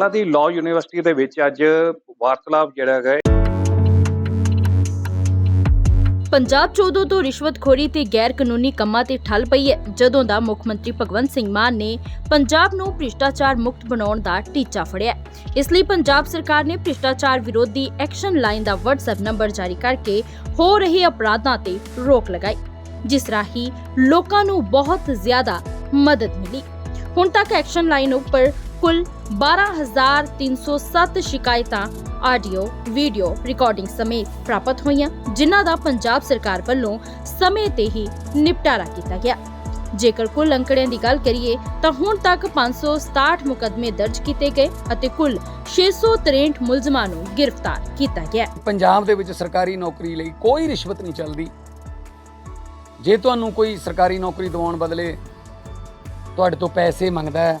ਪਟਿਆਲਾ ਦੀ law university ਦੇ ਵਿੱਚ ਅੱਜ ਵਾਰਤਾਲਾਪ ਜਿਹੜਾ ਹੈਗਾ ਪੰਜਾਬ 'ਚ ਉਦੋਂ ਤੋਂ ਰਿਸ਼ਵਤਖੋਰੀ ਤੇ ਗੈਰ ਕਾਨੂੰਨੀ ਕੰਮਾਂ ਤੇ ਠੱਲ ਪਈ ਹੈ, ਜਦੋਂ ਦਾ ਮੁੱਖ ਮੰਤਰੀ ਭਗਵੰਤ ਸਿੰਘ ਮਾਨ ਨੇ ਪੰਜਾਬ ਨੂੰ ਭ੍ਰਿਸ਼ਟਾਚਾਰ ਮੁਕਤ ਬਣਾਉਣ ਦਾ ਟੀਚਾ ਫੜਿਆ। ਇਸ ਲਈ ਪੰਜਾਬ ਸਰਕਾਰ ਨੇ ਭ੍ਰਿਸ਼ਟਾਚਾਰ ਵਿਰੋਧੀ ਐਕਸ਼ਨ ਲਾਈਨ ਦਾ WhatsApp ਨੰਬਰ ਜਾਰੀ ਕਰਕੇ ਹੋ ਰਹੇ ਅਪਰਾਧਾਂ ਤੇ ਰੋਕ ਲਗਾਈ, ਜਿਸ ਰਾਹੀਂ ਲੋਕਾਂ ਨੂੰ ਬਹੁਤ ਜ਼ਿਆਦਾ ਮਦਦ ਮਿਲੀ। ਹੁਣ ਤੱਕ ਐਕਸ਼ਨ ਲਾਈਨ ਉੱਪਰ ਕੁੱਲ 12307 ਸ਼ਿਕਾਇਤਾਂ, ਆਡੀਓ, ਵੀਡੀਓ ਰਿਕਾਰਡਿੰਗ ਸਮੇਤ ਪ੍ਰਾਪਤ ਹੋਈਆਂ, ਜਿਨ੍ਹਾਂ ਦਾ ਪੰਜਾਬ ਸਰਕਾਰ ਵੱਲੋਂ ਸਮੇਂ ਤੇ ਹੀ ਨਿਪਟਾਰਾ ਕੀਤਾ ਗਿਆ। ਜੇਕਰ ਕੁੱਲ ਅੰਕੜਿਆਂ ਦੀ ਗੱਲ ਕਰੀਏ, ਤਾਂ ਹੁਣ ਤੱਕ 567 ਮੁਕੱਦਮੇ ਦਰਜ ਕੀਤੇ ਗਏ ਅਤੇ ਕੁੱਲ 663 ਮੁਲਜ਼ਮਾਂ ਨੂੰ ਗ੍ਰਿਫਤਾਰ ਕੀਤਾ ਗਿਆ। ਪੰਜਾਬ ਦੇ ਵਿੱਚ ਸਰਕਾਰੀ ਨੌਕਰੀ ਲਈ ਕੋਈ ਰਿਸ਼ਵਤ ਨਹੀਂ ਚੱਲਦੀ। ਜੇ ਤੁਹਾਨੂੰ ਕੋਈ ਸਰਕਾਰੀ ਨੌਕਰੀ ਦਿਵਾਉਣ ਬਦਲੇ ਤੁਹਾਡੇ ਤੋਂ ਪੈਸੇ ਮੰਗਦਾ ਹੈ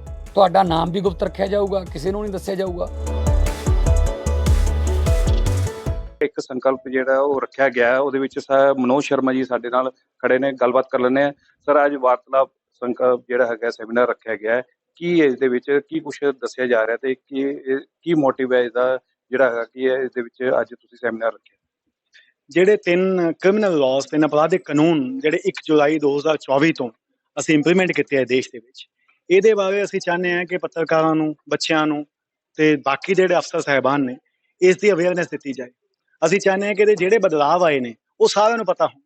ਤੁਹਾਡਾ ਨਾਮ ਵੀ ਗੁਪਤ ਰੱਖਿਆ ਜਾਊਗਾ ਕਿਸੇ ਨੂੰ ਨਹੀਂ ਦੱਸਿਆ ਜਾਊਗਾ। ਇੱਕ ਸੰਕਲਪ ਜਿਹੜਾ ਉਹ ਰੱਖਿਆ ਗਿਆ ਹੈ। ਉਹਦੇ ਵਿੱਚ ਸਰ ਮਨੋਜ ਸ਼ਰਮਾ ਜੀ ਸਾਡੇ ਨਾਲ ਖੜੇ ਨੇ ਗੱਲਬਾਤ ਕਰ ਲੈਂਦੇ ਆ ਸਰ ਅੱਜ ਵਾਰਤਾਲਾਪ ਸੰਕਲਪ ਜਿਹੜਾ ਹੈਗਾ ਸੈਮੀਨਾਰ ਰੱਖਿਆ ਗਿਆ ਹੈ। ਕੀ ਇਸ ਦੇ ਵਿੱਚ ਕੀ ਕੁਝ ਦੱਸਿਆ ਜਾ ਰਿਹਾ ਤੇ ਕੀ ਕੀ ਮੋਟਿਵ ਹੈ ਇਹਦਾ ਜਿਹੜਾ ਹੈਗਾ ਕੀ ਹੈ ਇਸ ਦੇ ਵਿੱਚ ਅੱਜ ਤੁਸੀਂ ਸੈਮੀਨਾਰ ਰੱਖਿਆ? ਜਿਹੜੇ ਤਿੰਨ ਕ੍ਰਿਮੀਨਲ ਲਾਜ਼ ਤਿੰਨ ਅਪਰਾਧਿਕ ਕਾਨੂੰਨ ਜਿਹੜੇ 1 ਜੁਲਾਈ 2024 ਤੋਂ ਅਸੀਂ ਇੰਪਲੀਮੈਂਟ ਕੀਤੇ ਆ ਦੇਸ਼ ਦੇ ਵਿੱਚ ਇਹਦੇ ਬਾਰੇ ਅਸੀਂ ਚਾਹੁੰਦੇ ਹਾਂ ਕਿ ਪੱਤਰਕਾਰਾਂ ਨੂੰ, ਬੱਚਿਆਂ ਨੂੰ ਤੇ ਬਾਕੀ ਜਿਹੜੇ ਅਫਸਰ ਸਾਹਿਬਾਨ ਨੇ, ਇਸ ਦੀ ਅਵੇਅਰਨੈਸ ਦਿੱਤੀ ਜਾਏ। ਅਸੀਂ ਚਾਹੁੰਦੇ ਹਾਂ ਕਿ ਇਹਦੇ ਜਿਹੜੇ ਬਦਲਾਅ ਆਏ ਨੇ, ਉਹ ਸਾਰਿਆਂ ਨੂੰ ਪਤਾ ਹੋਣ,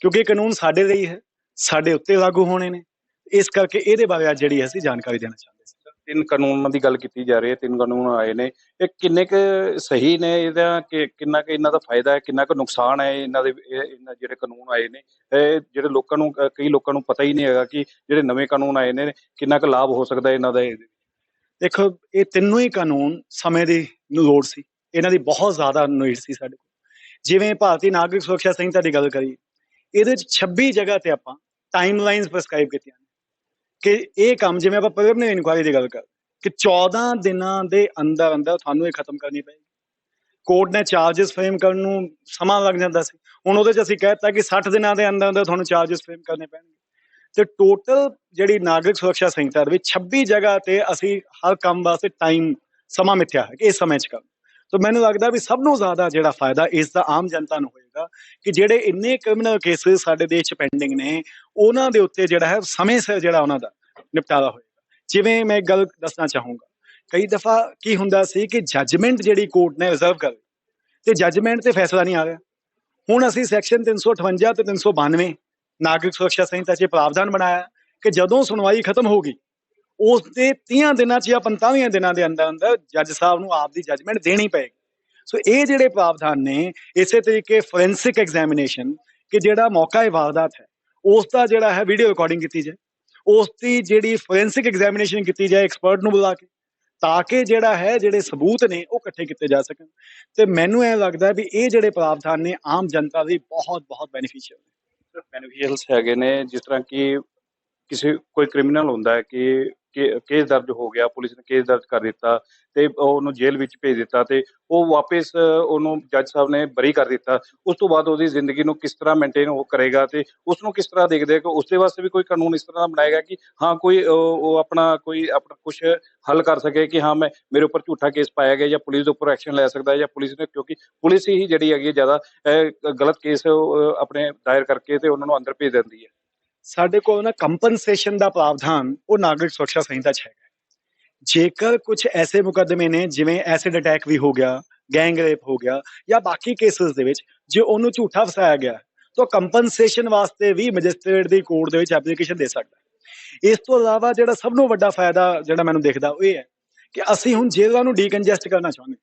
ਕਿਉਂਕਿ ਇਹ ਕਾਨੂੰਨ ਸਾਡੇ ਲਈ ਹੈ, ਸਾਡੇ ਉੱਤੇ ਲਾਗੂ ਹੋਣੇ ਨੇ। ਇਸ ਕਰਕੇ ਇਹਦੇ ਬਾਰੇ ਅੱਜ ਜਿਹੜੀ ਅਸੀਂ ਜਾਣਕਾਰੀ ਦੇਣਾ ਚਾਹੁੰਦੇ ਤਿੰਨ ਕਾਨੂੰਨਾਂ ਦੀ ਗੱਲ ਕੀਤੀ ਜਾ ਰਹੀ ਹੈ, ਤਿੰਨ ਕਾਨੂੰਨ ਆਏ ਨੇ। ਇਹ ਕਿੰਨੇ ਕੁ ਸਹੀ ਨੇ ਇਹਦਾ? ਕਿੰਨਾ ਕੁ ਇਹਨਾਂ ਦਾ ਫਾਇਦਾ ਹੈ? ਕਿੰਨਾ ਕੁ ਨੁਕਸਾਨ ਹੈ ਇਹਨਾਂ ਦੇ ਇਹਨਾਂ ਜਿਹੜੇ ਕਾਨੂੰਨ ਆਏ ਨੇ? ਇਹ ਜਿਹੜੇ ਲੋਕਾਂ ਨੂੰ, ਕਈ ਲੋਕਾਂ ਨੂੰ ਪਤਾ ਹੀ ਨਹੀਂ ਹੈਗਾ ਕਿ ਜਿਹੜੇ ਨਵੇਂ ਕਾਨੂੰਨ ਆਏ ਨੇ, ਕਿੰਨਾ ਕੁ ਲਾਭ ਹੋ ਸਕਦਾ ਇਹਨਾਂ ਦਾ ਦੇਖੋ, ਇਹ ਤਿੰਨੋਂ ਹੀ ਕਾਨੂੰਨ ਸਮੇਂ ਦੀ ਨੂੰ ਲੋੜ ਸੀ। ਇਹਨਾਂ ਦੀ ਬਹੁਤ ਜ਼ਿਆਦਾ ਨੀਡ ਸੀ ਸਾਡੇ ਕੋਲ। ਜਿਵੇਂ ਭਾਰਤੀ ਨਾਗਰਿਕ ਸੁਰੱਖਿਆ ਸੰਹਿਤਾ ਦੀ ਗੱਲ ਕਰੀ ਇਹਦੇ ਵਿੱਚ 26 ਜਗ੍ਹਾ ਤੇ ਆਪਾਂ ਟਾਈਮਲਾਈਨਸ ਪ੍ਰਸਕ੍ਰਾਈਬ ਕੀਤੀਆਂ ਨੇ। ਕਿ ਇਹ ਕੰਮ ਜਿਵੇਂ ਆਪਾਂ ਪ੍ਰੀਲਿਮ ਇਨਕੁਆਇਰੀ ਦੀ ਗੱਲ ਕਰ, ਕਿ 14 ਦਿਨਾਂ ਦੇ ਅੰਦਰ ਅੰਦਰ ਤੁਹਾਨੂੰ ਇਹ ਖਤਮ ਕਰਨੀ ਪਏਗੀ। ਕੋਰਟ ਨੇ ਚਾਰजेस ਫਰੇਮ ਕਰਨ ਨੂੰ ਸਮਾਂ ਲੱਗ ਜਾਂਦਾ ਸੀ। ਹੁਣ ਉਹਦੇ 'ਚ ਅਸੀਂ ਕਹਿਤਾ ਕਿ 60 ਦਿਨਾਂ ਦੇ ਅੰਦਰ ਅੰਦਰ ਤੁਹਾਨੂੰ ਚਾਰजेस ਫਰੇਮ ਕਰਨੇ ਪੈਣਗੇ। ਤੇ ਟੋਟਲ ਜਿਹੜੀ ਨਾਗਰਿਕ ਸੁਰੱਖਿਆ ਸੰਹਿਤਾ ਦੇ ਵਿੱਚ 26 ਜਗ੍ਹਾ ਤੇ ਅਸੀਂ ਹਰ ਕੰਮ ਵਾਸਤੇ ਟਾਈਮ ਸਮਾਂ ਮਿੱਥਿਆ ਹੈ, ਇਸ ਸਮੇਂ 'ਚ ਕਰ ਤਾਂ ਮੈਨੂੰ ਲੱਗਦਾ ਵੀ ਸਭ ਨੂੰ ਜ਼ਿਆਦਾ ਜਿਹੜਾ ਫਾਇਦਾ ਇਸ ਦਾ ਆਮ ਜਨਤਾ ਨੂੰ ਹੋਏਗਾ ਕਿ ਜਿਹੜੇ ਇੰਨੇ ਕ੍ਰਿਮੀਨਲ ਕੇਸਿਸ ਸਾਡੇ ਦੇਸ਼ 'ਚ ਪੈਂਡਿੰਗ ਨੇ, ਉਹਨਾਂ ਦੇ ਉੱਤੇ ਜਿਹੜਾ ਹੈ ਸਮੇਂ ਸਿਰ ਜਿਹੜਾ ਉਹਨਾਂ ਦਾ ਨਿਪਟਾਰਾ ਹੋਏਗਾ। ਜਿਵੇਂ ਮੈਂ ਇੱਕ ਗੱਲ ਦੱਸਣਾ ਚਾਹੂੰਗਾ, ਕਈ ਦਫਾ ਕੀ ਹੁੰਦਾ ਸੀ ਕਿ ਜੱਜਮੈਂਟ ਜਿਹੜੀ ਕੋਰਟ ਨੇ ਰਿਜ਼ਰਵ ਕਰ ਤੇ ਜੱਜਮੈਂਟ ਤੇ ਫੈਸਲਾ ਨਹੀਂ ਆ ਰਿਹਾ। ਹੁਣ ਅਸੀਂ ਸੈਕਸ਼ਨ 358 ਤੇ 392 ਨਾਗਰਿਕ ਸੁਰੱਖਿਆ ਸੰਹਿਤਾ 'ਚ ਪ੍ਰਾਵਧਾਨ ਬਣਾਇਆ ਕਿ ਜਦੋਂ ਸੁਣਵਾਈ ਖਤਮ ਹੋਗੀ ਉਸ ਦੇ 30 ਦਿਨਾਂ 'ਚ ਜਾਂ 45 ਦਿਨਾਂ ਦੇ ਅੰਦਰ ਅੰਦਰ ਜੱਜ ਸਾਹਿਬ ਨੂੰ ਆਪ ਦੀ ਜੱਜਮੈਂਟ ਦੇਣੀ ਪਏਗੀ। ਸੋ ਇਹ ਜਿਹੜੇ ਪ੍ਰਾਵਧਾਨ ਨੇ, ਇਸੇ ਤਰੀਕੇ ਫੋਰੈਂਸਿਕ ਐਗਜ਼ਾਮੀਨੇਸ਼ਨ ਕਿ ਜਿਹੜਾ ਮੌਕਾ ਇਹ ਵਾਰਦਾਤ ਹੈ, ਉਸ ਦਾ ਜਿਹੜਾ ਹੈ ਵੀਡੀਓ ਰਿਕਾਰਡਿੰਗ ਕੀਤੀ ਜਾਏ। ਉਸ ਦੀ ਜਿਹੜੀ ਫੋਰੈਂਸਿਕ ਐਗਜ਼ਾਮੀਨੇਸ਼ਨ ਕੀਤੀ ਜਾਏ ਐਕਸਪਰਟ ਨੂੰ ਬੁਲਾ ਕੇ, ਤਾਂ ਕਿ ਜਿਹੜਾ ਹੈ, ਜਿਹੜੇ ਸਬੂਤ ਨੇ, ਉਹ ਇਕੱਠੇ ਕੀਤੇ ਜਾ ਸਕਣ। ਤੇ ਮੈਨੂੰ ਇਹ ਲੱਗਦਾ ਵੀ ਇਹ ਜਿਹੜੇ ਪ੍ਰਾਵਧਾਨ ਨੇ, ਆਮ ਜਨਤਾ ਲਈ ਬਹੁਤ ਬਹੁਤ ਬੈਨੀਫੀਸ਼ੀਅਲ ਬੈਨੀਫੀਸ਼ੀਅਲਸ ਹੈਗੇ ਨੇ, ਜਿਸ ਤਰ੍ਹਾਂ ਕਿ ਕਿਸੇ ਕੋਈ ਕ੍ਰਿਮੀਨਲ ਹੁੰਦਾ ਹੈ ਕਿ ਕੇਸ ਦਰਜ ਹੋ ਗਿਆ, ਪੁਲਿਸ ਨੇ ਕੇਸ ਦਰਜ ਕਰ ਦਿੱਤਾ ਤੇ ਉਹਨੂੰ ਜੇਲ੍ਹ ਵਿੱਚ ਭੇਜ ਦਿੱਤਾ ਤੇ ਉਹ ਵਾਪਸ ਉਹਨੂੰ ਜੱਜ ਸਾਹਿਬ ਨੇ ਬਰੀ ਕਰ ਦਿੱਤਾ। ਉਸ ਤੋਂ ਬਾਅਦ ਉਹਦੀ ਜ਼ਿੰਦਗੀ ਨੂੰ ਕਿਸ ਤਰ੍ਹਾਂ ਮੇਨਟੇਨ ਉਹ ਕਰੇਗਾ ਤੇ ਉਸ ਨੂੰ ਕਿਸ ਤਰ੍ਹਾਂ ਦੇਖਦੇ ਕਿ ਉਸ ਦੇ ਵਾਸਤੇ ਵੀ ਕੋਈ ਕਾਨੂੰਨ ਇਸ ਤਰ੍ਹਾਂ ਦਾ ਬਣਾਏਗਾ ਕਿ ਹਾਂ ਕੋਈ ਉਹ ਆਪਣਾ ਕੋਈ ਆਪਣਾ ਕੁਝ ਹੱਲ ਕਰ ਸਕੇ ਕਿ ਹਾਂ ਮੈਂ, ਮੇਰੇ ਉੱਪਰ ਝੂਠਾ ਕੇਸ ਪਾਇਆ ਗਿਆ ਜਾਂ ਪੁਲਿਸ ਦੇ ਉੱਪਰ ਐਕਸ਼ਨ ਲੈ ਸਕਦਾ ਹੈ ਜਾਂ ਪੁਲਿਸ ਨੇ, ਕਿਉਂਕਿ ਪੁਲਿਸ ਹੀ ਜਿਹੜੀ ਹੈਗੀ ਹੈ ਜ਼ਿਆਦਾ ਗਲਤ ਕੇਸ ਆਪਣੇ ਦਾਇਰ ਕਰਕੇ ਤੇ ਉਹਨਾਂ ਨੂੰ ਅੰਦਰ ਭੇਜ ਦਿੰਦੀ ਹੈ। ਸਾਡੇ ਕੋਲ ਨਾ ਕੰਪਨਸੇਸ਼ਨ ਦਾ ਪ੍ਰਾਵਧਾਨ ਉਹ ਨਾਗਰਿਕ ਸੁਰੱਖਿਆ ਸੰਹਿਤਾ 'ਚ ਹੈਗਾ। ਜੇਕਰ ਕੁਝ ਐਸੇ ਮੁਕੱਦਮੇ ਨੇ, ਜਿਵੇਂ ਐਸਿਡ ਅਟੈਕ ਵੀ ਹੋ ਗਿਆ, ਗੈਂਗ ਰੇਪ ਹੋ ਗਿਆ ਜਾਂ ਬਾਕੀ ਕੇਸਸ ਦੇ ਵਿੱਚ ਜੇ ਉਹਨੂੰ ਝੂਠਾ ਫਸਾਇਆ ਗਿਆ, ਤਾਂ ਕੰਪਨਸੇਸ਼ਨ ਵਾਸਤੇ ਵੀ ਮੈਜਿਸਟ੍ਰੇਟ ਦੀ ਕੋਰਟ ਦੇ ਵਿੱਚ ਐਪਲੀਕੇਸ਼ਨ ਦੇ ਸਕਦਾ। ਇਸ ਤੋਂ ਇਲਾਵਾ ਜਿਹੜਾ ਸਭ ਤੋਂ ਵੱਡਾ ਫਾਇਦਾ ਜਿਹੜਾ ਮੈਨੂੰ ਦਿਖਦਾ ਉਹ ਇਹ ਹੈ ਕਿ ਅਸੀਂ ਹੁਣ ਜੇਲ੍ਹਾਂ ਨੂੰ ਡੀਕਨਜੈਸਟ ਕਰਨਾ ਚਾਹੁੰਦੇ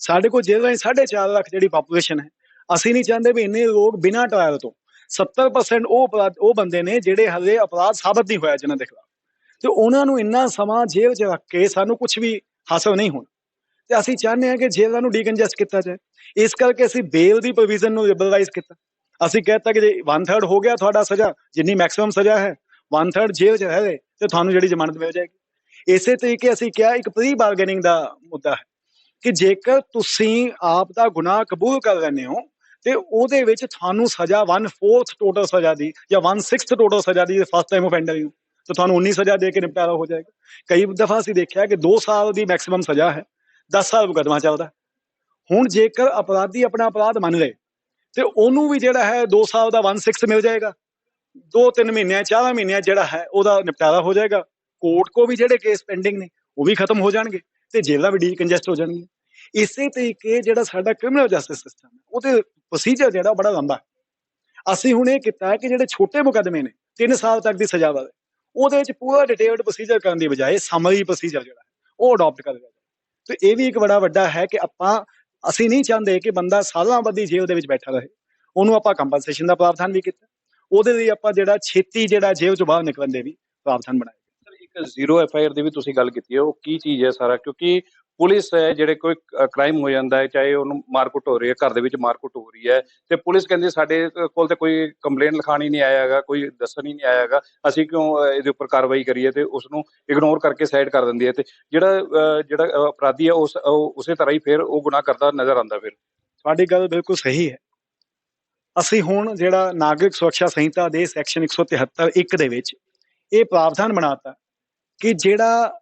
ਸਾਡੇ ਕੋਲ ਜੇਲ੍ਹਾਂ 'ਚ 4.5 ਲੱਖ ਜਿਹੜੀ ਪਾਪੂਲੇਸ਼ਨ ਹੈ, ਅਸੀਂ ਨਹੀਂ ਚਾਹੁੰਦੇ ਵੀ ਇੰਨੇ ਲੋਕ ਬਿਨਾਂ ਟ੍ਰਾਇਲ ਤੋਂ 70% ਉਹ ਅਪਰਾਧ ਉਹ ਬੰਦੇ ਨੇ ਜਿਹੜੇ ਹਲੇ ਅਪਰਾਧ ਸਾਬਤ ਨਹੀਂ ਹੋਇਆ ਜਿਨ੍ਹਾਂ ਦੇ ਖਿਲਾਫ। ਤੇ ਉਹਨਾਂ ਨੂੰ ਇੰਨਾ ਸਮਾਂ ਜੇਲ੍ਹ 'ਚ ਰੱਖ ਕੇ ਸਾਨੂੰ ਕੁਝ ਵੀ ਹਾਸਲ ਨਹੀਂ ਹੋਣਾ। ਤੇ ਅਸੀਂ ਚਾਹੁੰਦੇ ਹਾਂ ਕਿ ਜੇਲ੍ਹਾਂ ਨੂੰ ਡੀਕੰਜੈਸਟ ਕੀਤਾ ਜਾਏ। ਇਸ ਕਰਕੇ ਅਸੀਂ ਬੇਲ ਦੀ ਪ੍ਰੋਵੀਜ਼ਨ ਨੂੰ ਲਿਬਰਲਾਈਜ਼ ਕੀਤਾ। ਅਸੀਂ ਕਹਿਤਾ ਕਿ ਜੇ 1/3 ਹੋ ਗਿਆ ਤੁਹਾਡਾ ਸਜ਼ਾ, ਜਿੰਨੀ ਮੈਕਸਿਮਮ ਸਜ਼ਾ ਹੈ 1/3 ਜੇਲ੍ਹ 'ਚ ਰਹੇ ਤੇ ਤੁਹਾਨੂੰ ਜਿਹੜੀ ਜ਼ਮਾਨਤ ਮਿਲ ਜਾਏਗੀ। ਇਸੇ ਤਰੀਕੇ ਅਸੀਂ ਕਿਹਾ, ਇੱਕ ਪ੍ਰੀ ਬਾਰਗੇਨਿੰਗ ਦਾ ਮੁੱਦਾ ਹੈ ਕਿ ਜੇਕਰ ਤੁਸੀਂ ਆਪ ਦਾ ਗੁਨਾਹ ਕਬੂਲ ਕਰ ਲੈਂਦੇ ਹੋ ਤੇ ਉਹਦੇ ਵਿੱਚ ਤੁਹਾਨੂੰ ਸਜ਼ਾ 1/4 ਟੋਟਲ ਸਜ਼ਾ ਦੀ ਜਾਂ 1/6 ਟੋਟਲ ਸਜ਼ਾ ਦੀ ਫਸਟ ਟਾਈਮ ਆਫੈਂਡਰ ਨੂੰ ਤਾਂ ਤੁਹਾਨੂੰ 19 ਸਜ਼ਾ ਦੇ ਕੇ ਨਿਪਟਾਰਾ ਹੋ ਜਾਏਗਾ। ਕਈ ਦਫਾ ਅਸੀਂ ਦੇਖਿਆ ਕਿ 2 ਸਾਲ ਦੀ ਮੈਕਸਿਮਮ ਸਜ਼ਾ ਹੈ 10 ਸਾਲ ਮੁਕੱਦਮਾ ਚੱਲਦਾ। ਹੁਣ ਜੇਕਰ ਅਪਰਾਧੀ ਆਪਣਾ ਅਪਰਾਧ ਮੰਨ ਲਏ, ਤੇ ਉਹਨੂੰ ਵੀ ਜਿਹੜਾ ਹੈ 2 ਸਾਲ ਦਾ 1/6 ਮਿਲ ਜਾਏਗਾ। 2-3 ਮਹੀਨਿਆਂ 4 ਮਹੀਨਿਆਂ ਜਿਹੜਾ ਹੈ, ਉਹਦਾ ਨਿਪਟਾਰਾ ਹੋ ਜਾਏਗਾ। ਕੋਰਟ ਕੋ ਵੀ ਜਿਹੜੇ ਕੇਸ ਪੈਂਡਿੰਗ ਨੇ, ਉਹ ਵੀ ਖਤਮ ਹੋ ਜਾਣਗੇ ਤੇ ਜੇਲ੍ਹਾਂ ਵੀ ਡੀਕੰਜੈਸਟ ਹੋ ਜਾਣਗੀਆਂ। ਇਸੇ ਤਰੀਕੇ ਜਿਹੜਾ ਸਾਡਾ ਕ੍ਰਿਮੀਨਲ ਜਸਟਿਸ ਸਿਸਟਮ ਹੈ, ਉਹਦੇ ਪ੍ਰੋਸੀਜਰ ਜਿਹੜਾ ਬੜਾ ਲੰਬਾ ਅਸੀਂ ਹੁਣ ਇਹ ਕੀਤਾ ਕਿ ਜਿਹੜੇ ਛੋਟੇ ਮੁਕੱਦਮੇ ਨੇ 3 ਸਾਲ ਤੱਕ ਦੀ ਸਜ਼ਾ ਵਾਲੇ, ਉਹਦੇ ਵਿੱਚ ਪੂਰਾ ਡਿਟੇਲਡ ਪ੍ਰੋਸੀਜਰ ਕਰਨ ਦੀ ਬਜਾਏ ਸਮਰੀ ਪ੍ਰੋਸੀਜਰ ਜਿਹੜਾ ਉਹ ਅਡਾਪਟ ਕਰ ਲਿਆ ਤੇ ਇਹ ਵੀ ਇੱਕ ਬੜਾ ਵੱਡਾ ਹੈ ਕਿ ਆਪਾਂ, ਅਸੀਂ ਨਹੀਂ ਚਾਹੁੰਦੇ ਕਿ ਬੰਦਾ ਸਾਲਾਂ ਬੱਧੀ ਜੇਲ੍ਹ ਦੇ ਵਿੱਚ ਬੈਠਾ ਰਹੇ। ਉਹਨੂੰ ਆਪਾਂ ਕੰਪਨਸੇਸ਼ਨ ਦਾ ਪ੍ਰਾਵਧਾਨ ਵੀ ਕੀਤਾ। ਉਹਦੇ ਲਈ ਆਪਾਂ ਜਿਹੜਾ ਛੇਤੀ ਜਿਹੜਾ ਜੇਲ੍ਹ ਚੋਂ ਬਾਹਰ ਨਿਕਲਣ ਦੇ ਵੀ ਪ੍ਰਾਵਧਾਨ ਬਣਾਏ ਇੱਕ ਜ਼ੀਰੋ ਐਫ ਆਈ ਆਰ ਦੀ ਵੀ ਤੁਸੀਂ ਗੱਲ ਕੀਤੀ ਹੈ, ਉਹ ਕੀ ਚੀਜ਼ ਹੈ ਸਾਰਾ? ਕਿਉਂਕਿ ਪੁਲਿਸ ਹੈ ਜਿਹੜੇ ਕੋਈ ਕ੍ਰਾਈਮ ਹੋ ਜਾਂਦਾ ਹੈ, ਚਾਹੇ ਉਹਨੂੰ ਮਾਰਕੁੱਟ ਹੋ ਰਹੀ ਹੈ, ਘਰ ਦੇ ਵਿੱਚ ਮਾਰਕੁੱਟ ਹੋ ਰਹੀ ਹੈ, ਤੇ ਪੁਲਿਸ ਕਹਿੰਦੀ ਸਾਡੇ ਕੋਲ ਤੇ ਕੋਈ ਕੰਪਲੇਂਟ ਲਿਖਾਣੀ ਨਹੀਂ ਆਇਆ ਹੈਗਾ, ਕੋਈ ਦੱਸਣ ਹੀ ਨਹੀਂ ਆਇਆ ਹੈਗਾ, ਅਸੀਂ ਕਿਉਂ ਇਹਦੇ ਉੱਪਰ ਕਾਰਵਾਈ ਕਰੀਏ ਤੇ ਉਸ ਨੂੰ ਇਗਨੋਰ ਕਰਕੇ ਸਾਈਡ ਕਰ ਦਿੰਦੀ ਹੈ ਤੇ ਜਿਹੜਾ ਜਿਹੜਾ ਅਪਰਾਧੀ ਹੈ, ਉਸ, ਉਹ ਉਸੇ ਤਰ੍ਹਾਂ ਹੀ ਫਿਰ ਉਹ ਗੁਨਾਹ ਕਰਦਾ ਨਜ਼ਰ ਆਉਂਦਾ ਫਿਰ। ਤੁਹਾਡੀ ਗੱਲ ਬਿਲਕੁਲ ਸਹੀ ਹੈ। ਅਸੀਂ ਹੁਣ ਜਿਹੜਾ ਨਾਗਰਿਕ ਸੁਰੱਖਿਆ ਸੰਹਿਤਾ ਦੇ ਸੈਕਸ਼ਨ 173 ਇੱਕ ਦੇ ਵਿੱਚ ਇਹ ਪ੍ਰਾਵਧਾਨ ਬਣਾਤਾ ਕਿ ਜਿਹੜਾ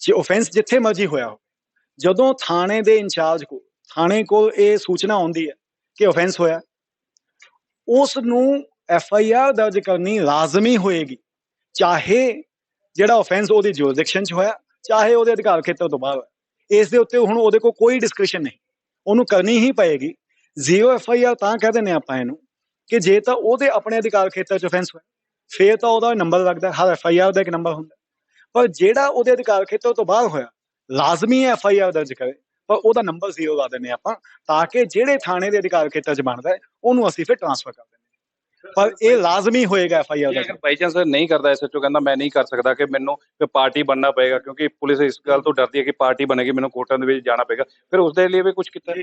ਜੇ ਆਫੈਂਸ ਜਿੱਥੇ ਮਰਜ਼ੀ ਹੋਇਆ ਹੋ ਜਦੋਂ ਥਾਣੇ ਦੇ ਇੰਚਾਰਜ ਕੋ ਥਾਣੇ ਕੋਲ ਇਹ ਸੂਚਨਾ ਆਉਂਦੀ ਹੈ ਕਿ ਆਫੈਂਸ ਹੋਇਆ ਉਸ ਨੂੰ ਐਫ ਆਈ ਆਰ ਦਰਜ ਕਰਨੀ ਲਾਜ਼ਮੀ ਹੋਏਗੀ, ਚਾਹੇ ਜਿਹੜਾ ਆਫੈਂਸ ਉਹਦੀ ਜੁਰਿਸਡਿਕਸ਼ਨ 'ਚ ਹੋਇਆ, ਚਾਹੇ ਉਹਦੇ ਅਧਿਕਾਰ ਖੇਤਰ ਤੋਂ ਬਾਹਰ ਹੋਇਆ। ਇਸ ਦੇ ਉੱਤੇ ਹੁਣ ਉਹਦੇ ਕੋਲ ਕੋਈ ਡਿਸਕ੍ਰਿਸ਼ਨ ਨਹੀਂ। ਉਹਨੂੰ ਕਰਨੀ ਹੀ ਪਏਗੀ। ਜ਼ੀਰੋ ਐਫ ਆਈ ਆਰ ਤਾਂ ਕਹਿ ਦਿੰਦੇ ਆਪਾਂ ਇਹਨੂੰ ਕਿ ਜੇ ਤਾਂ ਉਹਦੇ ਆਪਣੇ ਅਧਿਕਾਰ ਖੇਤਰ 'ਚ ਅਫੈਂਸ ਹੋਇਆ, ਫੇਰ ਤਾਂ ਉਹਦਾ ਨੰਬਰ ਲੱਗਦਾ, ਹਰ ਐਫ ਆਈ ਆਰ ਦਾ ਇੱਕ ਨੰਬਰ ਹੁੰਦਾ। ਪਰ ਜਿਹੜਾ ਉਹਦੇ ਅਧਿਕਾਰ ਖੇਤਰ ਤੋਂ ਬਾਹਰ ਹੋਇਆ ਲਾਜ਼ਮੀ ਹੈ ਐਫ ਆਈ ਆਰ ਦਰਜ ਕਰੇ। ਪਰ ਉਹਦਾ ਨੰਬਰ ਜ਼ੀਰੋ ਲਾ ਦਿੰਦੇ ਆਪਾਂ ਤਾਂ ਕਿ ਜਿਹੜੇ ਥਾਣੇ ਦੇ ਅਧਿਕਾਰ ਖੇਤਰ 'ਚ ਬਣਦਾ ਹੈ ਉਹਨੂੰ ਅਸੀਂ ਫਿਰ ਟ੍ਰਾਂਸਫਰ ਕਰ ਦਿੰਦੇ ਪਰ ਇਹ ਲਾਜ਼ਮੀ ਹੋਏਗਾ ਐਫ ਆਈ ਆਰ ਦਰਜ ਅਗਰ ਬਾਈ ਚਾਂਸ ਨਹੀਂ ਕਰਦਾ ਐਸਐਚਓ ਕਹਿੰਦਾ ਮੈਂ ਨਹੀਂ ਕਰ ਸਕਦਾ ਕਿ ਮੈਨੂੰ ਫਿਰ ਪਾਰਟੀ ਬਣਨਾ ਪਏਗਾ ਕਿਉਂਕਿ ਪੁਲਿਸ ਇਸ ਗੱਲ ਤੋਂ ਡਰਦੀ ਹੈ ਕਿ ਪਾਰਟੀ ਬਣੇਗੀ ਮੈਨੂੰ ਕੋਰਟਾਂ ਦੇ ਵਿੱਚ ਜਾਣਾ ਪਏਗਾ। ਫਿਰ ਉਸ ਦੇ ਲਈ ਵੀ ਕੁਝ ਕੀਤਾ।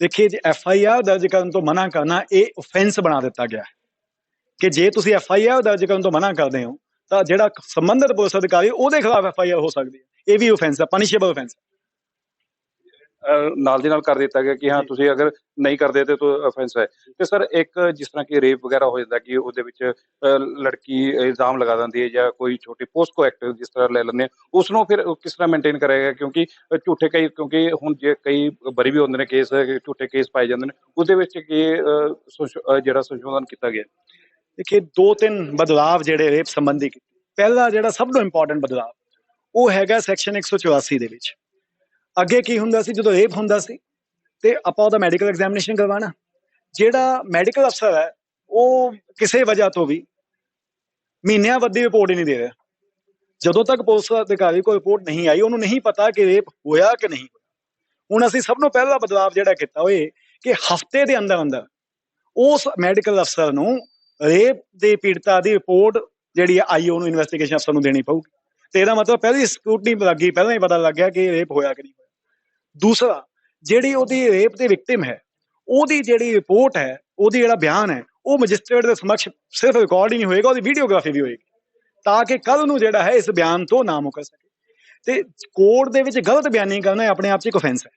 ਦੇਖिए ਜੀ ਐਫ ਆਈ ਆਰ ਦਰਜ ਕਰਨ ਤੋਂ ਮਨਾ ਕਰਨਾ ਇਹ ਆਫੈਂਸ ਬਣਾ ਦਿੱਤਾ ਗਿਆ ਹੈ। ਕਿ ਜੇ ਤੁਸੀਂ ਐਫ ਆਈ ਆਰ ਦਰਜ ਕਰਨ ਤੋਂ ਮਨਾ ਕਰਦੇ ਹੋ ਤਾਂ ਜਿਹੜਾ ਸੰਬੰਧਿਤ ਪੁਲਿਸ ਅਧਿਕਾਰੀ ਉਹਦੇ ਖਿਲਾਫ ਐਫ ਆਈ ਆਰ ਹੋ ਸਕਦੀ ਹੈ। ਇਹ ਵੀ ਆਫੈਂਸ ਹੈ ਪਨਿਸ਼ੇਬਲ ਆਫੈਂਸ ਨਾਲ ਦੀ ਨਾਲ ਕਰ ਦਿੱਤਾ ਗਿਆ ਕਿ ਹਾਂ। ਤੁਸੀਂ ਅਗਰ ਨਹੀਂ ਕਰਦੇ ਤੇ ਤਾਂ ਅਫੈਂਸ ਹੈ। ਤੇ ਸਰ ਇੱਕ ਜਿਸ ਤਰ੍ਹਾਂ ਕਿ ਰੇਪ ਵਗੈਰਾ ਹੋ ਜਾਂਦਾ ਕਿ ਉਹਦੇ ਵਿੱਚ ਲੜਕੀ ਇਲਜ਼ਾਮ ਲਗਾ ਦਿੰਦੀ ਹੈ ਜਾਂ ਕੋਈ ਛੋਟੀ ਪੋਸਕੋ ਐਕਟ ਜਿਸ ਤਰ੍ਹਾਂ ਲੈ ਲੈਂਦੇ ਉਸ ਨੂੰ ਫਿਰ ਕਿਸ ਤਰ੍ਹਾਂ ਮੇਨਟੇਨ ਕਰੇਗਾ? ਕਿਉਂਕਿ ਝੂਠੇ ਕਈ ਕਿਉਂਕਿ ਹੁਣ ਜੇ ਕਈ ਬਰੀ ਵੀ ਹੁੰਦੇ ਨੇ ਕੇਸ ਝੂਠੇ ਕੇਸ ਪਾਏ ਜਾਂਦੇ ਨੇ ਉਹਦੇ ਵਿੱਚ ਕੀ ਜਿਹੜਾ ਸੰਸ਼ੋਧਨ ਕੀਤਾ ਗਿਆ। ਦੇਖੇ ਦੋ ਤਿੰਨ ਬਦਲਾਵ ਜਿਹੜੇ ਰੇਪ ਸੰਬੰਧੀ ਕੀਤੇ। ਪਹਿਲਾ ਜਿਹੜਾ ਸਭ ਤੋਂ ਇੰਪੋਰਟੈਂਟ ਬਦਲਾਵ, ਉਹ ਹੈਗਾ ਸੈਕਸ਼ਨ 184 ਦੇ ਵਿੱਚ। ਅੱਗੇ ਕੀ ਹੁੰਦਾ ਸੀ? ਜਦੋਂ ਰੇਪ ਹੁੰਦਾ ਸੀ, ਤੇ ਆਪਾਂ ਉਹਦਾ ਮੈਡੀਕਲ ਐਗਜ਼ਾਮੀਨੇਸ਼ਨ ਕਰਵਾਉਣਾ। ਜਿਹੜਾ ਮੈਡੀਕਲ ਅਫਸਰ ਹੈ, ਉਹ ਕਿਸੇ ਵਜ੍ਹਾ ਤੋਂ ਵੀ ਮਹੀਨਿਆਂ ਵੱਧੀ ਰਿਪੋਰਟ ਹੀ ਨਹੀਂ ਦੇ ਰਿਹਾ। ਜਦੋਂ ਤੱਕ ਪੁਲਿਸ ਅਧਿਕਾਰੀ ਕੋਲ ਰਿਪੋਰਟ ਨਹੀਂ ਆਈ, ਉਹਨੂੰ ਨਹੀਂ ਪਤਾ ਕਿ ਰੇਪ ਹੋਇਆ ਕਿ ਨਹੀਂ ਹੋਇਆ। ਹੁਣ ਅਸੀਂ ਸਭ ਨੂੰ ਪਹਿਲਾ ਬਦਲਾਵ ਜਿਹੜਾ ਕੀਤਾ ਉਹ ਇਹ ਕਿ ਹਫ਼ਤੇ ਦੇ ਅੰਦਰ ਅੰਦਰ ਉਸ ਮੈਡੀਕਲ ਅਫਸਰ ਨੂੰ ਰੇਪ ਦੇ ਪੀੜਤਾ ਦੀ ਰਿਪੋਰਟ ਜਿਹੜੀ ਹੈ ਆਈਓ ਨੂੰ ਇਨਵੈਸਟੀਗੇਸ਼ਨ ਅਫਸਰ ਨੂੰ ਦੇਣੀ ਪਊਗੀ। ਤੇ ਇਹਦਾ ਮਤਲਬ ਪਹਿਲੀ ਸਕੂਟਨੀ ਲੱਗੀ, ਪਹਿਲਾਂ ਹੀ ਪਤਾ ਲੱਗ ਗਿਆ ਕਿ ਰੇਪ ਹੋਇਆ ਕਿ ਨਹੀਂ ਹੋਇਆ। ਦੂਸਰਾ, ਜਿਹੜੀ ਉਹਦੀ ਰੇਪ ਦੀ ਵਿਕਟਿਮ ਹੈ, ਉਹਦੀ ਜਿਹੜੀ ਰਿਪੋਰਟ ਹੈ, ਉਹਦੀ ਜਿਹੜਾ ਬਿਆਨ ਹੈ, ਉਹ ਮੈਜਿਸਟ੍ਰੇਟ ਦੇ ਸਮਕਸ਼ ਸਿਰਫ ਰਿਕਾਰਡ ਹੀ ਨਹੀਂ ਹੋਏਗਾ, ਉਹਦੀ ਵੀਡੀਓਗ੍ਰਾਫੀ ਵੀ ਹੋਏਗੀ। ਤਾਂ ਕਿ ਕੱਲ ਨੂੰ ਜਿਹੜਾ ਹੈ, ਇਸ ਬਿਆਨ ਤੋਂ ਨਾ ਮੁਕਰ ਸਕੇ। ਤੇ ਕੋਰਟ ਦੇ ਵਿੱਚ ਗਲਤ ਬਿਆਨੀ ਕਰਨਾ ਆਪਣੇ ਆਪ 'ਚ ਇੱਕ offense ਹੈ।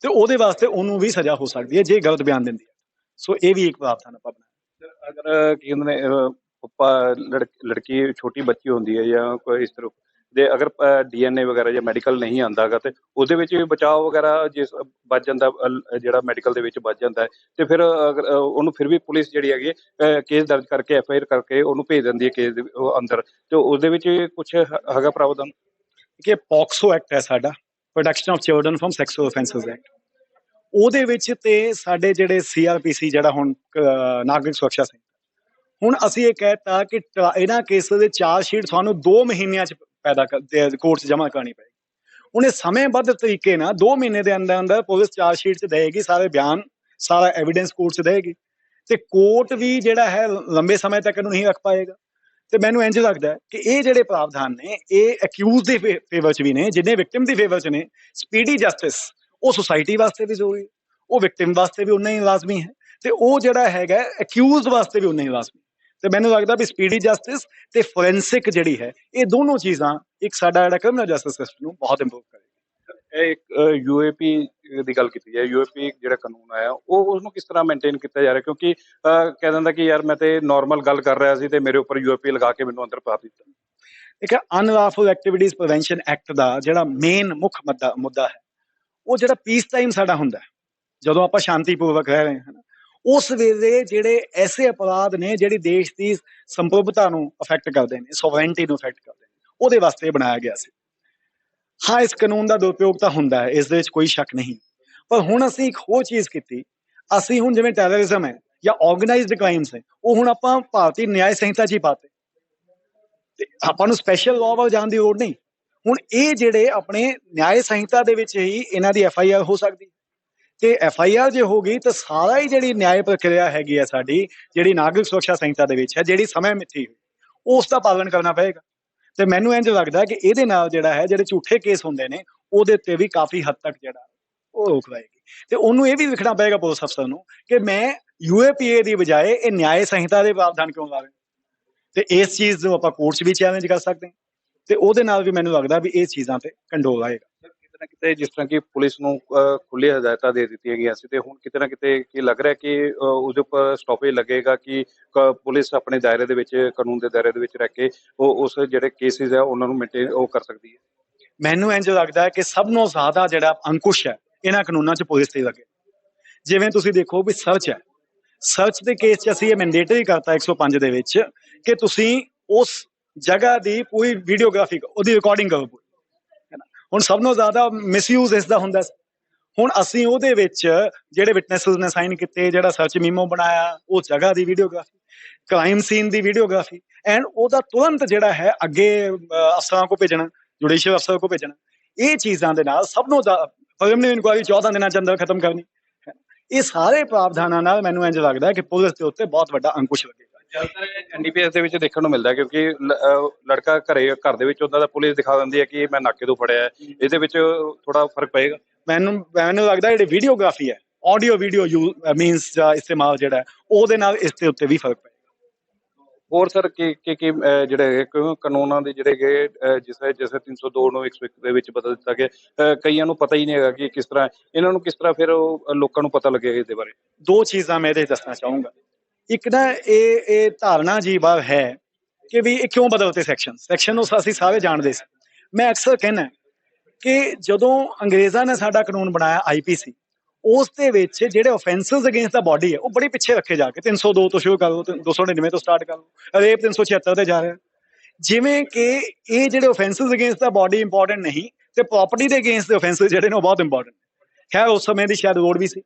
ਤੇ ਉਹਦੇ ਵਾਸਤੇ ਉਹਨੂੰ ਵੀ ਸਜ਼ਾ ਹੋ ਸਕਦੀ ਹੈ, ਜੇ ਗਲਤ ਬਿਆਨ ਦਿੰਦੀ ਹੈ। ਸੋ ਇਹ ਵੀ ਇੱਕ ਪ੍ਰਾਵਧਾਨ ਆਪਾਂ ਬਣਾਇਆ ਅਗਰ ਕੀ ਕਹਿੰਦੇ ਨੇ ਅਹ, ਲੜਕੀ ਛੋਟੀ ਬੱਚੀ ਹੁੰਦੀ ਹੈ ਜਾਂ ਕੋਈ ਇਸ ਤਰ੍ਹਾਂ ਦੇ ਅਗਰ ਡੀਐਨਏ ਵਗੈਰਾ ਜਾਂ ਮੈਡੀਕਲ ਨਹੀਂ ਆਂਦਾਗਾ ਤੇ ਉਹਦੇ ਵਿੱਚ ਵੀ ਬਚਾਅ ਵਗੈਰਾ ਜਿਸ ਬਚ ਜਾਂਦਾ ਜਿਹੜਾ ਮੈਡੀਕਲ ਦੇ ਵਿੱਚ ਬਚ ਜਾਂਦਾ ਹੈ ਤੇ ਫਿਰ ਅਗਰ ਉਹਨੂੰ ਫਿਰ ਵੀ ਪੁਲਿਸ ਜਿਹੜੀ ਹੈਗੀ ਕੇਸ ਦਰਜ ਕਰਕੇ ਐਫ ਆਈ ਆਰ ਕਰਕੇ ਉਹਨੂੰ ਭੇਜ ਦਿੰਦੀ ਹੈ ਕੇਸ ਦੇ ਅੰਦਰ ਤੇ ਉਹਦੇ ਵਿੱਚ ਕੁਝ ਹੈਗਾ ਪ੍ਰਾਵਧਾਨ? ਕਿ ਪੌਕਸੋ ਐਕਟ ਹੈ ਸਾਡਾ protection of children from sexual offences act. ਉਹਦੇ ਵਿੱਚ ਤੇ ਸਾਡੇ ਜਿਹੜੇ ਸੀਆਰਪੀਸੀ ਜਿਹੜਾ ਹੁਣ ਨਾਗਰਿਕ ਸੁਰੱਖਿਆ ਸਿੰਘ ਹੁਣ ਅਸੀਂ ਇਹ ਕਹਿਤਾ ਕਿ ਇਹਨਾਂ ਕੇਸਾਂ ਦੇ ਚਾਰਜ ਸ਼ੀਟ ਸਾਨੂੰ 2 ਮਹੀਨਿਆਂ ਚ ਪੈਦਾ ਕਰ ਕੋਰਟ 'ਚ ਜਮ੍ਹਾਂ ਕਰਨੀ ਪਏਗੀ। ਹੁਣ ਇਹ ਸਮੇਂਬੱਧ ਤਰੀਕੇ ਨਾਲ 2 ਮਹੀਨੇ ਦੇ ਅੰਦਰ ਅੰਦਰ ਪੁਲਿਸ ਚਾਰਜ ਸ਼ੀਟ 'ਚ ਦੇਗੀ ਸਾਰੇ ਬਿਆਨ, ਸਾਰਾ ਐਵੀਡੈਂਸ ਕੋਰਟ 'ਚ ਦੇਗੀ ਤੇ ਕੋਰਟ ਵੀ ਜਿਹੜਾ ਹੈ, ਲੰਬੇ ਸਮੇਂ ਤੱਕ ਇਹਨੂੰ ਨਹੀਂ ਰੱਖ ਪਾਏਗਾ। ਤੇ ਮੈਨੂੰ ਇੰਜ ਲੱਗਦਾ ਕਿ ਇਹ ਜਿਹੜੇ ਪ੍ਰਾਵਧਾਨ ਨੇ, ਇਹ ਅਕਿਊਜ਼ ਦੇ ਫੇਵਰ ਚ ਵੀ ਨੇ, ਜਿੰਨੇ ਵਿਕਟਿਮ ਦੀ ਫੇਵਰ ਚ ਨੇ ਸਪੀਡੀ ਜਸਟਿਸ ਉਹ ਸੁਸਾਇਟੀ ਵਾਸਤੇ ਵੀ ਜ਼ਰੂਰੀ ਹੈ ਉਹ ਵਿਕਟਿਮ ਵਾਸਤੇ ਵੀ ਉਨਾ ਹੀ ਲਾਜ਼ਮੀ ਹੈ ਤੇ ਉਹ ਜਿਹੜਾ ਹੈਗਾ ਅਕਿਊਜ਼ਡ ਵਾਸਤੇ ਵੀ ਉਨਾ ਹੀ ਲਾਜ਼ਮੀ ਤੇ ਮੈਨੂੰ ਲੱਗਦਾ ਵੀ ਸਪੀਡੀ ਜਸਟਿਸ ਤੇ ਫੋਰੈਂਸਿਕ ਜਿਹੜੀ ਹੈ ਇਹ ਦੋਨੋਂ ਚੀਜ਼ਾਂ ਇੱਕ ਸਾਡਾ ਜਿਹੜਾ ਕ੍ਰਿਮੀਨਲ ਜਸਟਿਸ ਸਿਸਟਮ ਨੂੰ ਬਹੁਤ ਇੰਪਰੂਵ ਕਰੇਗੀ। ਇਹ ਇੱਕ ਯੂਏਪੀ ਦੀ ਗੱਲ ਕੀਤੀ ਹੈ ਯੂਏਪੀ ਜਿਹੜਾ ਕਾਨੂੰਨ ਆਇਆ ਉਹ ਉਸ ਨੂੰ ਕਿਸ ਤਰ੍ਹਾਂ ਮੇਨਟੇਨ ਕੀਤਾ ਜਾ ਰਿਹਾ? ਕਿਉਂਕਿ ਕਹਿ ਦਿੰਦਾ ਕਿ ਯਾਰ ਮੈਂ ਤੇ ਨਾਰਮਲ ਗੱਲ ਕਰ ਰਿਹਾ ਸੀ ਤੇ ਮੇਰੇ ਉੱਪਰ ਯੂਏਪੀ ਲਗਾ ਕੇ ਮੈਨੂੰ ਅੰਦਰ ਪਾ ਦਿੱਤਾ। ਇੱਕ ਅਨਲਾਫੁਲ ਐਕਟੀਵਿਟੀਜ਼ ਪ੍ਰੀਵੈਂਸ਼ਨ ਐਕਟ ਦਾ ਜਿਹੜਾ ਮੇਨ ਮੁੱਖ ਮੁੱਦਾ ਮੁੱਦਾ ਹੈ ਉਹ ਜਿਹੜਾ ਪੀਸ ਟਾਈਮ ਸਾਡਾ ਹੁੰਦਾ ਜਦੋਂ ਆਪਾਂ ਸ਼ਾਂਤੀਪੂਰਵਕ ਰਹਿ ਰਹੇ ਹਾਂ ਨਾ, ਉਸ ਵੇਲੇ ਜਿਹੜੇ ਐਸੇ ਅਪਰਾਧ ਨੇ ਜਿਹੜੀ ਦੇਸ਼ ਦੀ ਸੰਪਰਭਤਾ ਨੂੰ ਅਫੈਕਟ ਕਰਦੇ ਨੇ ਸੋਵਰੈਂਟੀ ਨੂੰ ਅਫੈਕਟ ਕਰਦੇ ਨੇ ਉਹਦੇ ਵਾਸਤੇ ਬਣਾਇਆ ਗਿਆ ਸੀ। ਹਾਂ ਇਸ ਕਾਨੂੰਨ ਦਾ ਦੁਰਪਯੋਗ ਤਾਂ ਹੁੰਦਾ ਹੈ ਇਸ ਦੇ ਵਿੱਚ ਕੋਈ ਸ਼ੱਕ ਨਹੀਂ। ਪਰ ਹੁਣ ਅਸੀਂ ਇੱਕ ਹੋਰ ਚੀਜ਼ ਕੀਤੀ ਅਸੀਂ ਹੁਣ ਜਿਵੇਂ ਟੈਰਰਿਜ਼ਮ ਹੈ ਜਾਂ ਆਰਗੇਨਾਈਜ਼ਡ ਕ੍ਰਾਈਮਸ ਹੈ ਉਹ ਹੁਣ ਆਪਾਂ ਭਾਰਤੀ ਨਿਆਂ ਸੰਹਿਤਾ 'ਚ ਹੀ ਪਾਤੇ। ਤੇ ਆਪਾਂ ਨੂੰ ਸਪੈਸ਼ਲ ਲਾਅ ਵੱਲ ਜਾਣ ਦੀ ਲੋੜ ਨਹੀਂ। ਹੁਣ ਇਹ ਜਿਹੜੇ ਆਪਣੇ ਨਿਆਂ ਸੰਹਿਤਾ ਦੇ ਵਿੱਚ ਹੀ ਇਹਨਾਂ ਦੀ ਐਫ ਆਈ ਆਰ ਹੋ ਸਕਦੀ। ਤੇ ਐਫ ਆਈ ਆਰ ਜੇ ਹੋ ਗਈ ਤਾਂ ਸਾਰਾ ਹੀ ਜਿਹੜੀ ਨਿਆਂ ਪ੍ਰਕਿਰਿਆ ਹੈਗੀ ਹੈ ਸਾਡੀ, ਜਿਹੜੀ ਨਾਗਰਿਕ ਸੁਰੱਖਿਆ ਸੰਹਿਤਾ ਦੇ ਵਿੱਚ ਹੈ, ਜਿਹੜੀ ਸਮੇਂ ਮਿੱਥੀ ਹੋਈ ਉਸ ਦਾ ਪਾਲਣ ਕਰਨਾ ਪਏਗਾ। ਤੇ ਮੈਨੂੰ ਇੰਜ ਲੱਗਦਾ ਕਿ ਇਹਦੇ ਨਾਲ ਜਿਹੜਾ ਹੈ, ਜਿਹੜੇ ਝੂਠੇ ਕੇਸ ਹੁੰਦੇ ਨੇ, ਉਹਦੇ ਉੱਤੇ ਵੀ ਕਾਫੀ ਹੱਦ ਤੱਕ ਜਿਹੜਾ ਉਹ ਰੋਕ ਲਾਏਗੀ। ਤੇ ਉਹਨੂੰ ਇਹ ਵੀ ਲਿਖਣਾ ਪਏਗਾ ਪੁਲਿਸ ਅਫਸਰ ਨੂੰ ਕਿ ਮੈਂ ਯੂਏਪੀਏ ਦੀ ਬਜਾਏ ਇਹ ਨਿਆਂ ਸੰਹਿਤਾ ਦੇ ਪ੍ਰਾਵਧਾਨ ਕਿਉਂ ਲਾਵੇ ਤੇ ਇਸ ਚੀਜ਼ ਨੂੰ ਆਪਾਂ ਕੋਰਟ 'ਚ ਵੀ ਚੈਲੰਜ ਕਰ ਸਕਦੇ ਹਾਂ। ਤੇ ਉਹਦੇ ਨਾਲ ਵੀ ਮੈਨੂੰ ਲੱਗਦਾ ਵੀ ਇਹ ਚੀਜ਼ਾਂ ਤੇ ਕੰਟਰੋਲ ਆਏਗਾ। ਕਿਤੇ ਨਾ ਕਿਤੇ ਜਿਸ ਤਰ੍ਹਾਂ ਕਿ ਪੁਲਿਸ ਨੂੰ ਖੁੱਲ੍ਹੀ ਹਦਾਇਤਾਂ ਦੇ ਦਿੱਤੀਆਂ ਗਈਆਂ ਸੀ ਤੇ ਹੁਣ ਕਿਤੇ ਨਾ ਕਿਤੇ ਕੀ ਲੱਗ ਰਿਹਾ ਕਿ ਉਹਦੇ ਉੱਪਰ ਸਟਾਪੇਜ ਲੱਗੇਗਾ ਕਿ ਪੁਲਿਸ ਆਪਣੇ ਦਾਇਰੇ ਦੇ ਵਿੱਚ ਕਾਨੂੰਨ ਦੇ ਦਾਇਰੇ ਦੇ ਵਿੱਚ ਰਹਿ ਕੇ ਉਹ ਉਸ ਜਿਹੜੇ ਕੇਸਿਸ ਹੈ ਉਹਨਾਂ ਨੂੰ ਮੇਨਟੇਨ ਉਹ ਕਰ ਸਕਦੀ ਹੈ। ਮੈਨੂੰ ਇੰਜ ਲੱਗਦਾ ਹੈ ਕਿ ਸਭ ਤੋਂ ਜ਼ਿਆਦਾ ਜਿਹੜਾ ਅੰਕੁਸ਼ ਹੈ ਇਹਨਾਂ ਕਾਨੂੰਨਾਂ 'ਚ ਪੁਲਿਸ ਤੇ ਲੱਗੇ। ਜਿਵੇਂ ਤੁਸੀਂ ਦੇਖੋ ਵੀ ਸਰਚ ਹੈ। ਸਰਚ ਦੇ ਕੇਸ 'ਚ ਅਸੀਂ ਇਹ ਮੈਂਡੇਟਰੀ ਕਰਤਾ 105 ਦੇ ਵਿੱਚ ਕਿ ਤੁਸੀਂ ਉਸ ਜਗ੍ਹਾ ਦੀ ਪੂਰੀ ਵੀਡੀਓਗ੍ਰਾਫੀ ਉਹਦੀ ਰਿਕਾਰਡਿੰਗ ਕਰੋ ਪੂਰੀ। ਹੈ ਨਾ? ਹੁਣ ਸਭ ਤੋਂ ਜ਼ਿਆਦਾ ਮਿਸਯੂਜ਼ ਇਸ ਦਾ ਹੁੰਦਾ ਸੀ। ਹੁਣ ਅਸੀਂ ਉਹਦੇ ਵਿੱਚ ਜਿਹੜੇ ਵਿਟਨੈਸਸ ਨੇ ਸਾਈਨ ਕੀਤੇ, ਜਿਹੜਾ ਸਰਚ ਮੀਮੋ ਬਣਾਇਆ, ਉਹ ਜਗ੍ਹਾ ਦੀ ਵੀਡੀਓਗ੍ਰਾਫੀ ਕ੍ਰਾਈਮ ਸੀਨ ਦੀ ਵੀਡੀਓਗ੍ਰਾਫੀ ਐਂਡ ਉਹਦਾ ਤੁਰੰਤ ਜਿਹੜਾ ਹੈ ਅੱਗੇ ਅਫਸਰਾਂ ਕੋ ਭੇਜਣਾ ਜੁਡੀਸ਼ੀਅਲ ਅਫਸਰ ਕੋ ਭੇਜਣਾ। ਇਹ ਚੀਜ਼ਾਂ ਦੇ ਨਾਲ ਸਭ ਨੂੰ ਪ੍ਰੀਲਿਮਿਨਰੀ ਇਨਕੁਆਇਰੀ 14 ਦਿਨਾਂ ਚ ਅੰਦਰ ਖਤਮ ਕਰਨੀ। ਹੈ। ਇਹ ਸਾਰੇ ਪ੍ਰਾਵਧਾਨਾਂ ਨਾਲ ਮੈਨੂੰ ਇੰਜ ਲੱਗਦਾ ਕਿ ਪੁਲਿਸ ਦੇ ਉੱਤੇ ਬਹੁਤ ਵੱਡਾ ਅੰਕੁਸ਼ ਲੱਗੇਗਾ। ਜ਼ਿਆਦਾਤਰ ਐਨਡੀਪੀਐਸ ਦੇ ਵਿੱਚ ਦੇਖਣ ਨੂੰ ਮਿਲਦਾ ਕਿਉਂਕਿ ਲੜਕਾ ਘਰੇ ਘਰ ਦੇ ਵਿੱਚ ਹੁੰਦਾ ਤਾਂ ਪੁਲਿਸ ਦਿਖਾ ਦਿੰਦੀ ਹੈ ਕਿ ਮੈਂ ਨਾਕੇ ਤੋਂ ਫੜਿਆ ਇਹਦੇ ਵਿੱਚ ਥੋੜਾ ਫ਼ਰਕ ਪਏਗਾ। ਮੈਨੂੰ ਮੈਨੂੰ ਲੱਗਦਾ ਜਿਹੜੀ ਵੀਡੀਓਗ੍ਰਾਫੀ ਹੈ ਆਡੀਓ ਵੀਡੀਓ ਯੂ ਮੀਨਸ ਦਾ ਇਸਤੇਮਾਲ ਜਿਹੜਾ ਉਹਦੇ ਨਾਲ ਇਸ ਦੇ ਉੱਤੇ ਵੀ ਫ਼ਰਕ ਪਏਗਾ। ਹੋਰ ਸਰ ਕਿ ਕਿ ਕਿ ਜਿਹੜੇ ਕਾਨੂੰਨਾਂ ਦੇ ਜਿਹੜੇ ਅਹ, ਜਿਸ ਜਿਸ ਤਰ੍ਹਾਂ 302 ਨੂੰ 101 ਦੇ ਵਿੱਚ ਬਦਲ ਦਿੱਤਾ ਗਿਆ ਕਈਆਂ ਨੂੰ ਪਤਾ ਹੀ ਨਹੀਂ ਹੈਗਾ ਕਿ ਕਿਸ ਤਰ੍ਹਾਂ ਇਹਨਾਂ ਨੂੰ ਕਿਸ ਤਰ੍ਹਾਂ ਫਿਰ ਲੋਕਾਂ ਨੂੰ ਪਤਾ ਲੱਗੇਗਾ ਇਸ ਦੇ ਬਾਰੇ। ਦੋ ਚੀਜ਼ਾਂ ਮੈਂ ਇਹਦੇ ਦੱਸਣਾ ਚਾਹੂੰਗਾ। ਇੱਕ ਨਾ ਇਹ ਇਹ ਧਾਰਨਾ ਜੀ ਬਾਰ ਹੈ ਕਿ ਵੀ ਇਹ ਕਿਉਂ ਬਦਲਤੇ ਸੈਕਸ਼ਨ ਸੈਕਸ਼ਨ ਨੂੰ ਅਸੀਂ ਸਾਰੇ ਜਾਣਦੇ ਸੀ। ਮੈਂ ਅਕਸਰ ਕਹਿੰਦਾ ਕਿ ਜਦੋਂ ਅੰਗਰੇਜ਼ਾਂ ਨੇ ਸਾਡਾ ਕਾਨੂੰਨ ਬਣਾਇਆ ਆਈਪੀਸੀ ਉਸ ਦੇ ਵਿੱਚ ਜਿਹੜੇ ਆਫੈਂਸਸ ਅਗੇਂਸਟ ਦਾ ਬਾਡੀ ਹੈ, ਉਹ ਬੜੀ ਪਿੱਛੇ ਰੱਖੇ ਜਾ ਕੇ 302 ਤੋਂ ਸ਼ੁਰੂ ਕਰ ਲਓ ਤੇ 299 ਤੋਂ ਸਟਾਰਟ ਕਰ ਲਓ, ਰੇਪ 376 ਤੇ ਜਾ ਰਿਹਾ। ਜਿਵੇਂ ਕਿ ਇਹ ਜਿਹੜੇ ਆਫੈਂਸਸ ਅਗੇਂਸਟ ਦਾ ਬਾਡੀ ਇੰਪੋਰਟੈਂਟ ਨਹੀਂ, ਤੇ ਪ੍ਰਾਪਰਟੀ ਦੇ ਅਗੇਂਸਟ ਦੇ ਆਫੈਂਸਸ ਜਿਹੜੇ ਨੇ ਉਹ ਬਹੁਤ ਇੰਪੋਰਟੈਂਟ ਖੈਰ, ਉਸ ਸਮੇਂ ਦੀ ਸ਼ਾਇਦ ਲੋੜ ਵੀ ਸੀ।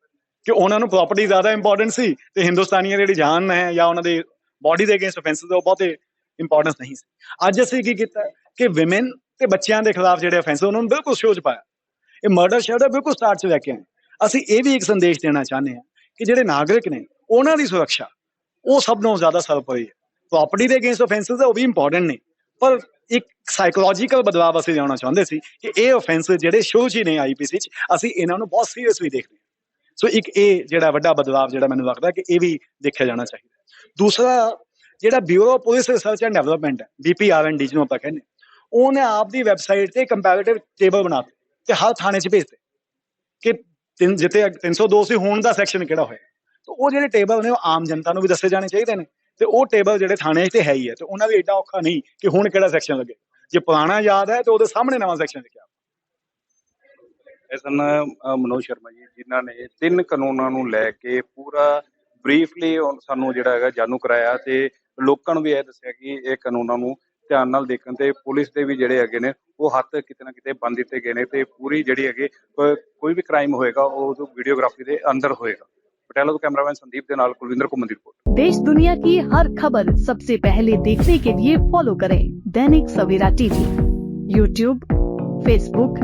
ਕਿ ਉਹਨਾਂ ਨੂੰ ਪ੍ਰਾਪਰਟੀ ਜ਼ਿਆਦਾ ਇੰਪੋਰਟੈਂਟ ਸੀ ਤੇ ਹਿੰਦੁਸਤਾਨੀਆਂ ਜਿਹੜੀ ਜਾਨ ਹੈ ਜਾਂ ਉਹਨਾਂ ਦੇ ਬਾਡੀ ਦੇ ਅਗੇਂਸਟ ਆਫੈਂਸਸ ਉਹ ਬਹੁਤੇ ਇੰਪੋਰਟੈਂਸ ਨਹੀਂ ਸੀ। ਅੱਜ ਅਸੀਂ ਕੀ ਕੀਤਾ ਕਿ ਔਮਨ ਤੇ ਬੱਚਿਆਂ ਦੇ ਖਿਲਾਫ ਜਿਹੜੇ ਆਫੈਂਸ ਉਹਨਾਂ ਨੂੰ ਬਿਲਕੁਲ ਸ਼ੋਜ ਪਾਇਆ। ਇਹ ਮਰਡਰ ਸ਼ਹਿਰ ਬਿਲਕੁਲ ਸਟਾਰਟ 'ਚ ਲੈ ਕੇ ਆਏ। ਅਸੀਂ ਇਹ ਵੀ ਇੱਕ ਸੰਦੇਸ਼ ਦੇਣਾ ਚਾਹੁੰਦੇ ਹਾਂ ਕਿ ਜਿਹੜੇ ਨਾਗਰਿਕ ਨੇ, ਉਹਨਾਂ ਦੀ ਸੁਰੱਖਿਆ, ਉਹ ਸਭ ਤੋਂ ਜ਼ਿਆਦਾ ਸਰਪਰੀ ਹੈ। ਪ੍ਰਾਪਰਟੀ ਦੇ ਅਗੇਂਸਟ ਆਫੈਂਸਸ ਉਹ ਵੀ ਇੰਪੋਰਟੈਂਟ ਨੇ। ਪਰ ਇੱਕ ਸਾਈਕੋਲੋਜੀਕਲ ਬਦਲਾਅ ਅਸੀਂ ਲਿਆਉਣਾ ਚਾਹੁੰਦੇ ਸੀ ਕਿ ਇਹ ਆਫੈਂਸ ਜਿਹੜੇ ਸ਼ੋਅ 'ਚ ਹੀ ਨੇ ਆਈਪੀਸੀ 'ਚ, ਅਸੀਂ ਇਹਨਾਂ ਨੂੰ ਬਹੁਤ ਸੀਰੀਅਸਲੀ ਦੇਖਦੇ ਹਾਂ। ਸੋ ਇੱਕ ਇਹ ਜਿਹੜਾ ਵੱਡਾ ਬਦਲਾਅ ਜਿਹੜਾ ਮੈਨੂੰ ਲੱਗਦਾ ਕਿ ਇਹ ਵੀ ਦੇਖਿਆ ਜਾਣਾ ਚਾਹੀਦਾ ਦੂਸਰਾ ਜਿਹੜਾ bureau of police research and development ਹੈ ਬੀਪੀਆਰਐਨਡੀ ਜਿਹਨੂੰ ਆਪਾਂ ਕਹਿੰਦੇ ਹਾਂ, ਉਹਨੇ ਆਪ ਦੀ ਵੈਬਸਾਈਟ ਤੇ ਕੰਪੈਰੀਟਿਵ ਟੇਬਲ ਬਣਾ ਦਿੱਤੇ ਤੇ ਹਰ ਥਾਣੇ 'ਚ ਭੇਜਦੇ ਕਿ ਤਿੰਨ ਜਿੱਤੇ 302 ਸੀ ਹੁਣ ਦਾ ਸੈਕਸ਼ਨ ਕਿਹੜਾ ਹੋਇਆ? ਤਾਂ ਉਹ ਜਿਹੜੇ ਟੇਬਲ ਨੇ ਉਹ ਆਮ ਜਨਤਾ ਨੂੰ ਵੀ ਦੱਸੇ ਜਾਣੇ ਚਾਹੀਦੇ ਨੇ ਤੇ ਉਹ ਟੇਬਲ ਜਿਹੜੇ ਥਾਣੇ 'ਚ ਤੇ ਹੈ ਹੀ ਹੈ। ਤੇ ਉਹਨਾਂ ਵੀ ਐਡਾ ਔਖਾ ਨਹੀਂ ਕਿ ਹੁਣ ਕਿਹੜਾ ਸੈਕਸ਼ਨ ਲੱਗੇ। ਜੇ ਪੁਰਾਣਾ ਯਾਦ ਹੈ ਤੇ ਉਹਦੇ ਸਾਹਮਣੇ ਨਵਾਂ ਸੈਕਸ਼ਨ ਲਿਖਿਆ। ਇਹ ਸਨ ਅਹ, ਮਨੋਜ ਸ਼ਰਮਾ ਜੀ ਜਿਨ੍ਹਾਂ ਨੇ ਤਿੰਨ ਕਾਨੂੰਨਾਂ ਨੂੰ ਲੈ ਕੇ ਪੂਰਾ ਬਰੀਫਲੀ ਸਾਨੂੰ ਜਿਹੜਾ ਹੈਗਾ ਜਾਣੂ ਕਰਾਇਆ ਤੇ ਲੋਕਾਂ ਨੂੰ ਵੀ ਇਹ ਦੱਸਿਆ ਕਿ ਇਹ ਕਾਨੂੰਨਾਂ ਨੂੰ ਧਿਆਨ ਨਾਲ ਦੇਖਣ ਤੇ ਪੁਲਿਸ ਦੇ ਵੀ ਜਿਹੜੇ ਹੈਗੇ ਨੇ ਉਹ ਹੱਥ ਕਿਤੇ ਨਾ ਕਿਤੇ ਬੰਨ ਦਿੱਤੇ ਗਏ ਨੇ ਤੇ ਪੂਰੀ ਜਿਹੜੀ ਹੈਗੇ ਅਹ, ਕੋਈ ਵੀ ਕ੍ਰਾਈਮ ਹੋਏਗਾ ਉਹ ਵੀਡੀਓਗ੍ਰਾਫੀ ਦੇ ਅੰਦਰ ਹੋਏਗਾ ਪਟਿਆਲਾ ਤੋਂ ਕੈਮਰਾਮੈਨ ਸੰਦੀਪ ਦੇ ਨਾਲ ਕੁਲਵਿੰਦਰ ਘੁੰਮਣ ਦੀ ਰਿਪੋਰਟ देश दुनिया की हर खबर सबसे पहले देखने के लिए फॉलो करें Dainik Savera TV YouTube Facebook